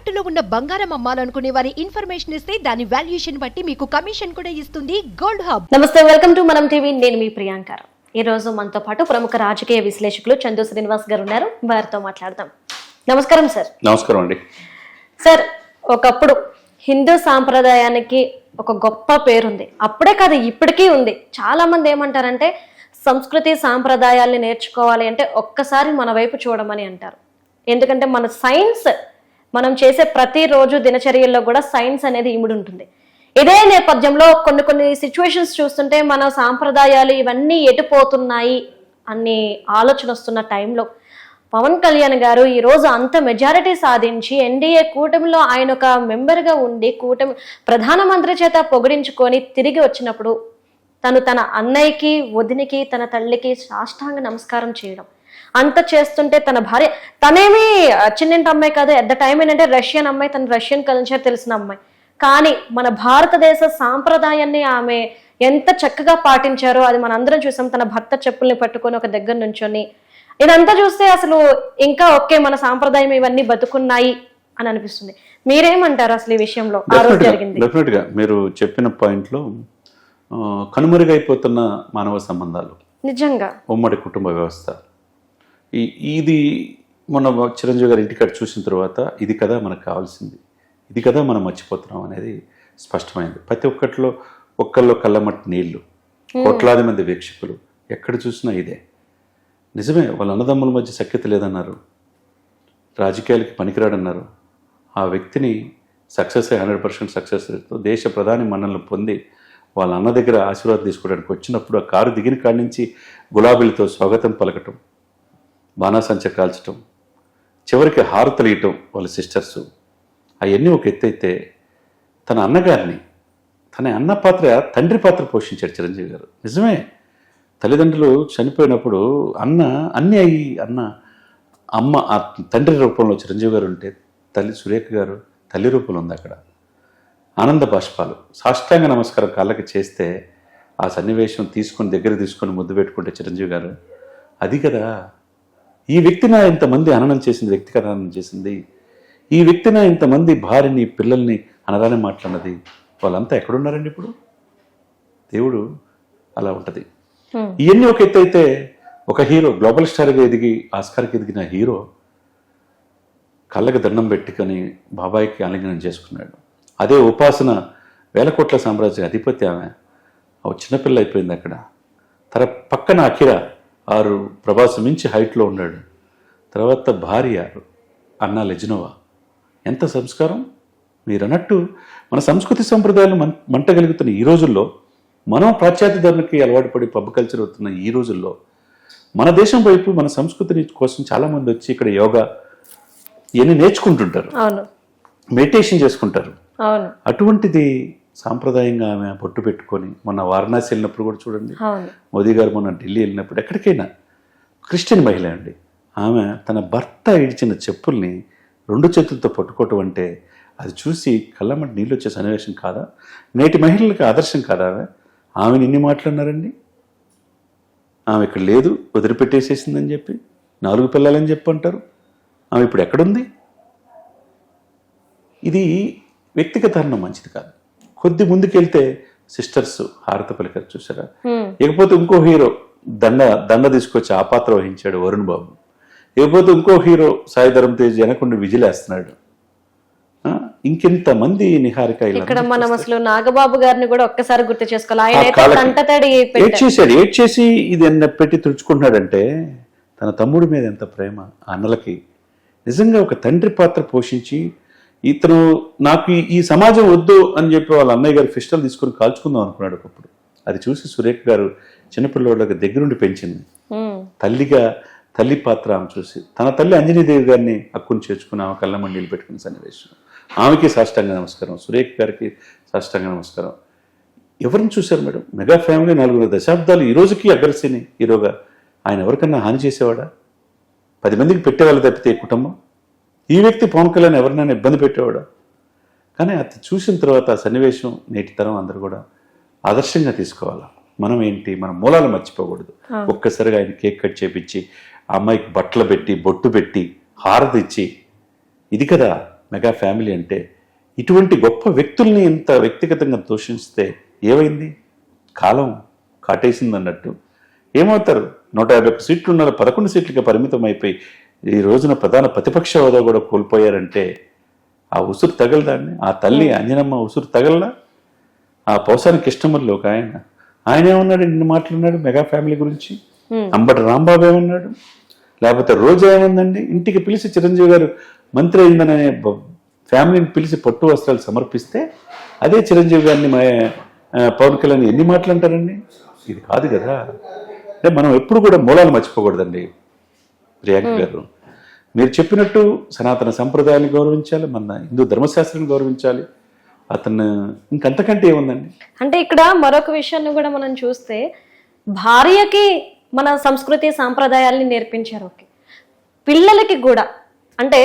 తాకట్టులో ఉన్న బంగారం అమ్మాలనుకునే వారి ఇన్ఫర్మేషన్ ఇస్తే దాని వాల్యుయేషన్ బట్టి మీకు కమిషన్ కూడా ఇస్తుంది గోల్డ్ హబ్. నమస్తే వెల్కమ్ టు మనం టీవీ. నేను మీ ప్రియాంక. ఈ రోజు మనతో పాటు ప్రముఖ రాజకీయ విశ్లేషకులు చందు శ్రీనివాస్ గారు ఉన్నారు. వారితో మాట్లాడదాం. నమస్కారం సార్. నమస్కారం అండి. సార్ ఒకప్పుడు హిందూ సాంప్రదాయానికి ఒక గొప్ప పేరుంది. అప్పుడే కాదు ఇప్పటికీ ఉంది. చాలా మంది ఏమంటారంటే సంస్కృతి సాంప్రదాయాల్ని నేర్చుకోవాలి అంటే ఒక్కసారి మన వైపు చూడమని అంటారు. ఎందుకంటే మన సైన్స్ మనం చేసే ప్రతిరోజు దినచర్యల్లో కూడా సైన్స్ అనేది ఇముడి ఉంటుంది ఇదే నేపథ్యంలో కొన్ని కొన్ని సిచ్యువేషన్స్ చూస్తుంటే మన సాంప్రదాయాలు ఇవన్నీ ఎటుపోతున్నాయి అనే ఆలోచన వస్తున్న టైంలో పవన్ కళ్యాణ్ గారు ఈరోజు అంత మెజారిటీ సాధించి ఎన్డీఏ కూటమిలో ఆయన ఒక మెంబర్గా ఉండి కూటమి ప్రధానమంత్రి చేత పొగిడించుకొని తిరిగి వచ్చినప్పుడు తను తన అన్నయ్యకి వదినికి తన తల్లికి సాష్టాంగ నమస్కారం చేయడం అంత చేస్తుంటే తన భార్య తనేమి చిన్నింటి అమ్మాయి కాదు ఎట్ ద టైం ఏంటంటే రష్యన్ అమ్మాయి తన రష్యన్ కల్చర్ తెలిసిన అమ్మాయి. కానీ మన భారతదేశ సాంప్రదాయాన్ని ఆమె ఎంత చక్కగా పాటించారో అది మన అందరం చూసాం. తన భర్త చెప్పుల్ని పట్టుకొని ఒక దగ్గర నుంచొని. ఇదంతా చూస్తే అసలు ఇంకా ఓకే మన సాంప్రదాయం ఇవన్నీ బతుకున్నాయి అని అనిపిస్తుంది. మీరేమంటారు అసలు ఈ విషయంలో? ఆ రోజు జరిగింది. డెఫినెట్గా. మీరు చెప్పిన పాయింట్లో కనుమరుగైపోతున్న మానవ సంబంధాలు. నిజంగా. ఉమ్మడి కుటుంబ వ్యవస్థ. ఇది మొన్న చిరంజీవి గారి ఇంటికాడ చూసిన తర్వాత ఇది కదా మనకు కావాల్సింది. ఇది కదా మనం మర్చిపోతున్నాం అనేది స్పష్టమైంది. ప్రతి ఒక్కటిలో ఒక్కళ్ళు కళ్ళమట్టి నీళ్ళు కోట్లాది మంది వీక్షకులు ఎక్కడ చూసినా ఇదే. నిజమే వాళ్ళ అన్నదమ్ముల మధ్య సఖ్యత లేదన్నారు. రాజకీయాలకి పనికిరాడన్నారు. ఆ వ్యక్తిని సక్సెస్ అయ్యి హండ్రెడ్ పర్సెంట్ సక్సెస్ దేశ ప్రధాని మన్నలను పొంది వాళ్ళ అన్న దగ్గర ఆశీర్వాదం తీసుకోవడానికి వచ్చినప్పుడు ఆ కారు దిగిన కాడి నుంచి గులాబీలతో స్వాగతం పలకటం. బాణాసంచ కాల్చటం చివరికి హారతలు ఇయటం వాళ్ళ సిస్టర్స్. అవన్నీ ఒక ఎత్తైతే తన అన్నగారిని తన అన్న పాత్ర తండ్రి పాత్ర పోషించాడు చిరంజీవి గారు. నిజమే. తల్లిదండ్రులు చనిపోయినప్పుడు అన్న అన్ని అయ్యి అన్న అమ్మ ఆ తండ్రి రూపంలో చిరంజీవి గారు ఉంటే తల్లి సురేఖ గారు తల్లి రూపంలో ఉంది అక్కడ. ఆనంద బాష్పాలు. సాష్టాంగ నమస్కారం కాళ్ళకి చేస్తే ఆ సన్నివేశం తీసుకొని దగ్గర తీసుకొని ముద్దు పెట్టుకుంటే చిరంజీవి గారు అది కదా. ఈ వ్యక్తిన ఇంతమంది హననం చేసింది వ్యక్తిగత హననం చేసింది. ఈ వ్యక్తిన ఇంతమంది భార్యని పిల్లల్ని అనరాని మాట్లాడినది. వాళ్ళంతా ఎక్కడున్నారండి ఇప్పుడు? దేవుడు అలా ఉంటుంది. ఇవన్నీ ఒక ఎత్తు అయితే ఒక హీరో గ్లోబల్ స్టార్గా ఎదిగి ఆస్కార్కి ఎదిగిన హీరో కళ్ళకి దండం పెట్టుకొని బాబాయికి ఆలింగనం చేసుకున్నాడు. అదే ఉపాసన వేల కోట్ల సామ్రాజ్య అధిపతి ఆమె. చిన్నపిల్ల అయిపోయింది అక్కడ. తన పక్కన అఖిర ఆరు ప్రభాస్ మించి హైట్లో ఉన్నాడు. తర్వాత భార్య అన్నా లెజినోవా. ఎంత సంస్కారం? మీరు అన్నట్టు మన సంస్కృతి సంప్రదాయాలు మం మంటగలుగుతున్న ఈ రోజుల్లో మనం పాశ్చాత్య ధర్మకి అలవాటు పడి పబ్ కల్చర్ అవుతున్న ఈ రోజుల్లో మన దేశం వైపు మన సంస్కృతిని కోసం చాలామంది వచ్చి ఇక్కడ యోగా ఇవన్నీ నేర్చుకుంటుంటారు. మెడిటేషన్ చేసుకుంటారు. అటువంటిది సాంప్రదాయంగా ఆమె బొట్టు పెట్టుకొని మొన్న వారణాసి వెళ్ళినప్పుడు కూడా చూడండి. మోదీ గారు మొన్న ఢిల్లీ వెళ్ళినప్పుడు ఎక్కడికైనా క్రిస్టియన్ మహిళ అండి ఆమె తన భర్త ఇడిచిన చెప్పుల్ని రెండు చేతులతో పట్టుకోవటం అంటే అది చూసి కళ్ళమ్మటి నీళ్ళు వచ్చే సన్నివేశం కాదా? నేటి మహిళలకు ఆదర్శం కాదా ఆమె? ఆమెను ఇన్ని మాట్లాడినారండి ఆమె ఇక్కడ లేదు వదిలిపెట్టేసేసిందని చెప్పి నాలుగు పిల్లలని చెప్పి అంటారు ఆమె ఇప్పుడు ఎక్కడుంది? ఇది వ్యక్తిగత హరణం మంచిది కాదు. కొద్ది ముందుకెళ్తే సిస్టర్స్ హారత పలికారు చూసారా. ఇకపోతే ఇంకో హీరో దండ దండ తీసుకొచ్చి ఆ పాత్ర వహించాడు వరుణ్ బాబు. ఇకపోతే ఇంకో హీరో సాయి ధరం తేజ్ వెనకుండి విజిలేస్తున్నాడు. ఆ, ఇంకెంతమంది నిహారిక ఇలా ఇక్కడ మనం అసలు నాగబాబు గారిని కూడా ఒక్కసారి గుర్తు చేసుకోవాలి. ఏడ్ చేసి ఇది ఎన్న పెట్టి తుడుచుకుంటున్నాడంటే తన తమ్ముడి మీద ఎంత ప్రేమ అన్నలకి. నిజంగా ఒక తండ్రి పాత్ర పోషించి ఇతను నాకు ఈ- సమాజం వద్దు అని చెప్పి వాళ్ళ అన్నయ్య గారు ఫిస్టల్ తీసుకొని కాల్చుకుందాం అనుకున్నాడు ఒకప్పుడు. అది చూసి సురేఖ్ గారు చిన్నపిల్లోళ్ళకి దగ్గరుండి పెంచింది. తల్లిగా తల్లి పాత్ర ఆమె చూసి తన తల్లి అంజనీదేవి గారిని హక్కును చేర్చుకుని ఆమె కళ్ళ మండీలు పెట్టుకున్న సన్నివేశం. ఆమెకి సాష్టాంగ నమస్కారం సురేఖ్ గారికి సాష్టాంగ నమస్కారం. ఎవరిని చూశారు మేడం? మెగా ఫ్యామిలీ నాలుగు దశాబ్దాలు ఈ రోజుకి అగ్రసేని హీరోగా ఆయన ఎవరికన్నా హాని చేసేవాడా? పది మందికి పెట్టేవాళ్ళు తప్పితే కుటుంబం? ఈ వ్యక్తి పవన్ కళ్యాణ్ ఎవరినైనా ఇబ్బంది పెట్టేవాడా? కానీ అది చూసిన తర్వాత ఆ సన్నివేశం నేటి తరం అందరూ కూడా ఆదర్శంగా తీసుకోవాలి? మనం ఏంటి? మన మూలాలు మర్చిపోకూడదు. ఒక్కసారిగా ఆయన కేక్ కట్ చేపించి ఆ అమ్మాయికి బట్టలు పెట్టి బొట్టు పెట్టి హారతి ఇచ్చి ఇది కదా మెగా ఫ్యామిలీ అంటే ఇటువంటి గొప్ప వ్యక్తుల్ని ఇంత వ్యక్తిగతంగా దూషిస్తే ఏమైంది? కాలం కాటేసింది అన్నట్టు ఏమవుతారు? నూట యాభై ఒక్క సీట్లు ఉన్నారు పదకొండు సీట్లకి పరిమితం అయిపోయి ఈ రోజున ప్రధాన ప్రతిపక్ష హోదా కూడా కోల్పోయారంటే ఆ ఉసురు తగలదాన్ని ఆ తల్లి అంజనమ్మ ఉసురు తగలదా? ఆ పౌసానికి కృష్ణమల్లి ఒక ఆయన. ఆయన ఏమన్నాడు? ఇన్ని మాట్లాడినాడు మెగా ఫ్యామిలీ గురించి. అంబటి రాంబాబు ఏమన్నాడు? లేకపోతే రోజా ఏముందండి? ఇంటికి పిలిచి చిరంజీవి గారు మంత్రి అయిందనే బ- ఫ్యామిలీని పిలిచి పట్టు వస్త్రాలు సమర్పిస్తే అదే చిరంజీవి గారిని పవన్ కళ్యాణ్ ఎన్ని మాటలు అంటారండి? ఇది కాదు కదా. అంటే మనం ఎప్పుడు కూడా మూలాలు మర్చిపోకూడదండి. ప్రియాంక గారు. మీరు చెప్పినట్టు సనాతన సంప్రదాయాన్ని గౌరవించాలి మన హిందూ ధర్మశాస్త్రాన్ని గౌరవించాలి. అతను ఇంకంతకంటే ఏముందండి? అంటే ఇక్కడ మరొక విషయాన్ని కూడా మనం చూస్తే భార్యకి మన సంస్కృతి సాంప్రదాయాల్ని నేర్పించారు ఓకే. పిల్లలకి కూడా అంటే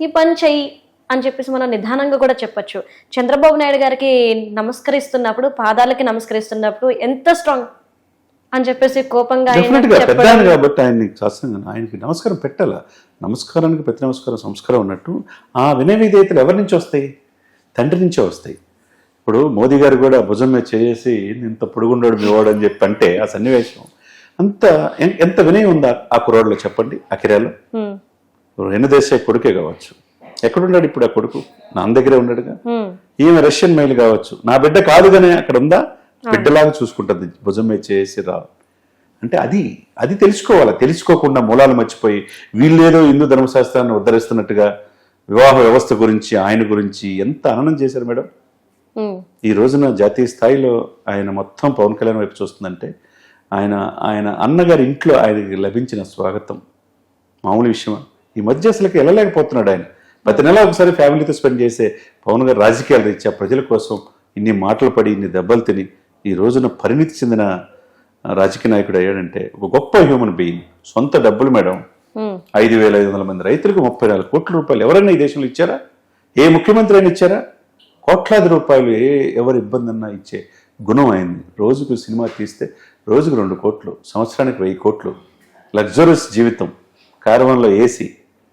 ఈ పని చెయ్యి అని చెప్పేసి మనం నిదానంగా కూడా చెప్పొచ్చు. చంద్రబాబు నాయుడు గారికి నమస్కరిస్తున్నప్పుడు పాదాలకి నమస్కరిస్తున్నప్పుడు ఎంత స్ట్రాంగ్ అని చెప్పేసి కోపంగా కాబట్టి ఆయన్ని శాస్త్రంగా ఆయనకి నమస్కారం పెట్టాల? నమస్కారానికి ప్రతి నమస్కారం సంస్కారం ఉన్నట్టు ఆ వినయ విధేయతలు ఎవరి నుంచి వస్తాయి? తండ్రి నుంచే వస్తాయి. ఇప్పుడు మోదీ గారు కూడా భుజం మీద చేసి ఇంత పొడుగుండాడు మీ వాడు అని చెప్పి అంటే ఆ సన్నివేశం. అంత ఎంత వినయం ఉందా ఆ కుర్రాడులో చెప్పండి అకిరాలో. రెండు దేశ కొడుకే కావచ్చు. ఎక్కడున్నాడు ఇప్పుడు ఆ కొడుకు? నా దగ్గరే ఉన్నాడుగా. ఈమె రష్యన్ మెయిల్ కావచ్చు. నా బిడ్డ కాదుగానే అక్కడ ఉందా? బిడ్డలాగా చూసుకుంటుంది భుజం మీద చేసి రా. అంటే అది అది తెలుసుకోవాలి. తెలుసుకోకుండా మూలాలు మర్చిపోయి వీళ్ళేదో హిందూ ధర్మశాస్త్రాన్ని ఉద్ధరిస్తున్నట్టుగా వివాహ వ్యవస్థ గురించి ఆయన గురించి ఎంత అననం చేశారు మేడం. ఈ రోజున జాతీయ స్థాయిలో ఆయన మొత్తం పవన్ కళ్యాణ్ వైపు చూస్తుందంటే ఆయన ఆయన అన్నగారి ఇంట్లో ఆయనకి లభించిన స్వాగతం. మామూలు విషయమా? ఈ మధ్య అసలుకి వెళ్ళలేకపోతున్నాడు ఆయన. ప్రతి నెల ఒకసారి ఫ్యామిలీతో స్పెండ్ చేసే పవన్ గారు రాజకీయాలు రీత్యా ప్రజల కోసం ఇన్ని మాటలు పడి ఇన్ని దెబ్బలు తిని ఈ రోజున పరిణితి చెందిన రాజకీయ నాయకుడు అయ్యాడంటే ఒక గొప్ప హ్యూమన్ బీయింగ్. సొంత డబ్బులు మేడం. ఐదు వేల ఐదు వందల మంది రైతులకు ముప్పై నాలుగు కోట్ల రూపాయలు ఎవరైనా ఈ దేశంలో ఇచ్చారా? ఏ ముఖ్యమంత్రి అయినా ఇచ్చారా? కోట్లాది రూపాయలు ఏ ఎవరి ఇబ్బంది అన్నా ఇచ్చే గుణం అయింది. రోజుకు సినిమా తీస్తే రోజుకు రెండు కోట్లు సంవత్సరానికి వెయ్యి కోట్లు. లగ్జరీస్ జీవితం. కారవంలో ఏసీ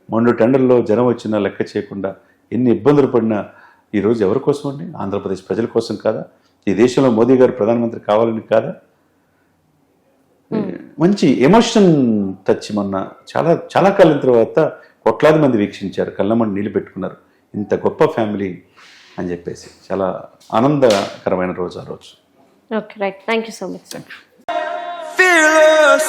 మొండు టెండర్లో జనం వచ్చినా లెక్క చేయకుండా ఎన్ని ఇబ్బందులు పడినా ఈ రోజు ఎవరి కోసం అండి ఆంధ్రప్రదేశ్ ప్రజల కోసం కాదా? ఈ దేశంలో మోదీ గారు ప్రధానమంత్రి కావాలని కాదా? మంచి ఎమోషన్ టచ్ మొన్న చాలా చాలా కాలం తర్వాత కోట్లాది మంది వీక్షించారు కళ్ళమని నీళ్ళు పెట్టుకున్నారు. ఇంత గొప్ప ఫ్యామిలీ అని చెప్పేసి. చాలా ఆనందకరమైన రోజు ఆ రోజు. Okay right. Thank you so much. Fearless.